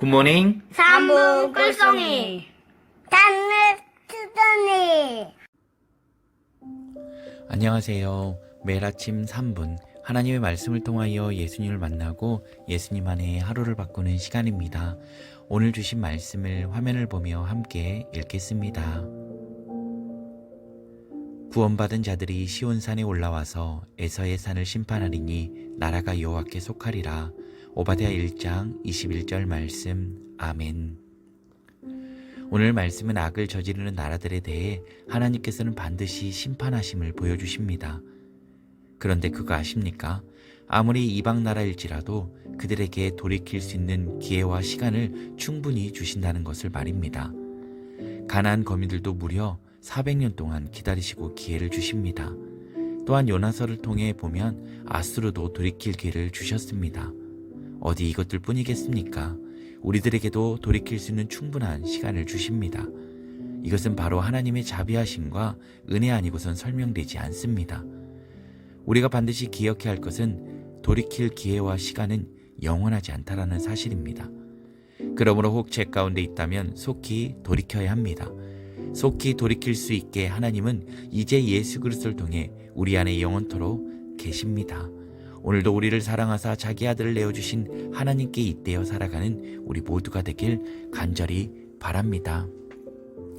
굿모닝. 삼부 꿀송이 단을 투더니 안녕하세요. 매일 아침 3분 하나님의 말씀을 통하여 예수님을 만나고 예수님 안에 하루를 바꾸는 시간입니다. 오늘 주신 말씀을 화면을 보며 함께 읽겠습니다. 구원받은 자들이 시온산에 올라와서 에서의 산을 심판하리니 나라가 여호와께 속하리라. 오바댜 1장 21절 말씀. 아멘. 오늘 말씀은 악을 저지르는 나라들에 대해 하나님께서는 반드시 심판하심을 보여주십니다. 그런데 그거 아십니까? 아무리 이방 나라일지라도 그들에게 돌이킬 수 있는 기회와 시간을 충분히 주신다는 것을 말입니다. 가나안 거민들도 무려 400년 동안 기다리시고 기회를 주십니다. 또한 요나서를 통해 보면 아수르도 돌이킬 기회를 주셨습니다. 어디 이것들 뿐이겠습니까? 우리들에게도 돌이킬 수 있는 충분한 시간을 주십니다. 이것은 바로 하나님의 자비하심과 은혜 아니고선 설명되지 않습니다. 우리가 반드시 기억해야 할 것은 돌이킬 기회와 시간은 영원하지 않다라는 사실입니다. 그러므로 혹제 가운데 있다면 속히 돌이켜야 합니다. 속히 돌이킬 수 있게 하나님은 이제 예수 그리스도를 통해 우리 안에 영원토록 계십니다. 오늘도 우리를 사랑하사 자기 아들을 내어주신 하나님께 잇대어 살아가는 우리 모두가 되길 간절히 바랍니다.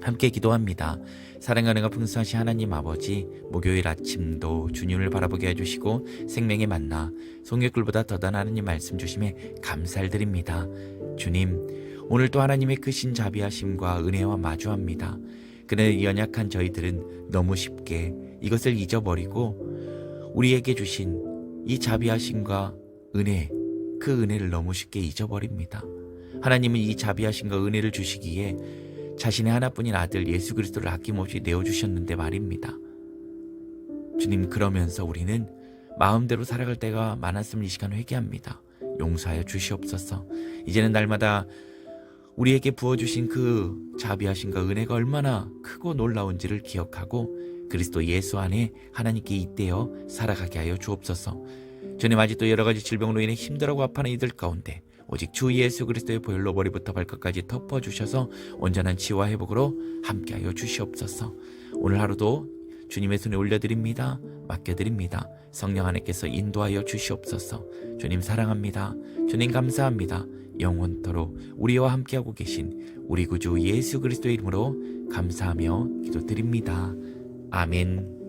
함께 기도합니다. 사랑하는 가 풍성하신 하나님 아버지, 목요일 아침도 주님을 바라보게 해주시고 생명의 만나 송해꿀보다 더단 하나님 말씀 주심에 감사를 드립니다. 주님, 오늘도 하나님의 크신 자비하심과 은혜와 마주합니다. 그는 연약한 저희들은 너무 쉽게 이것을 잊어버리고 우리에게 주신 이 자비하심과 은혜, 그 은혜를 너무 쉽게 잊어버립니다. 하나님은 이 자비하심과 은혜를 주시기에 자신의 하나뿐인 아들 예수 그리스도를 아낌없이 내어주셨는데 말입니다. 주님 그러면서 우리는 마음대로 살아갈 때가 많았음을 이 시간 회개합니다. 용서하여 주시옵소서. 이제는 날마다 우리에게 부어주신 그 자비하심과 은혜가 얼마나 크고 놀라운지를 기억하고 그리스도 예수 안에 하나님께 잇대어 살아가게 하여 주옵소서. 주님 아직도 여러 가지 질병으로 인해 힘들어하고 아파하는 이들 가운데 오직 주 예수 그리스도의 보혈로 머리부터 발끝까지 덮어 주셔서 온전한 치유와 회복으로 함께하여 주시옵소서. 오늘 하루도 주님의 손에 올려드립니다. 맡겨드립니다. 성령 하나님께서 인도하여 주시옵소서. 주님 사랑합니다. 주님 감사합니다. 영원토록 우리와 함께하고 계신 우리 구주 예수 그리스도의 이름으로 감사하며 기도드립니다. 아멘.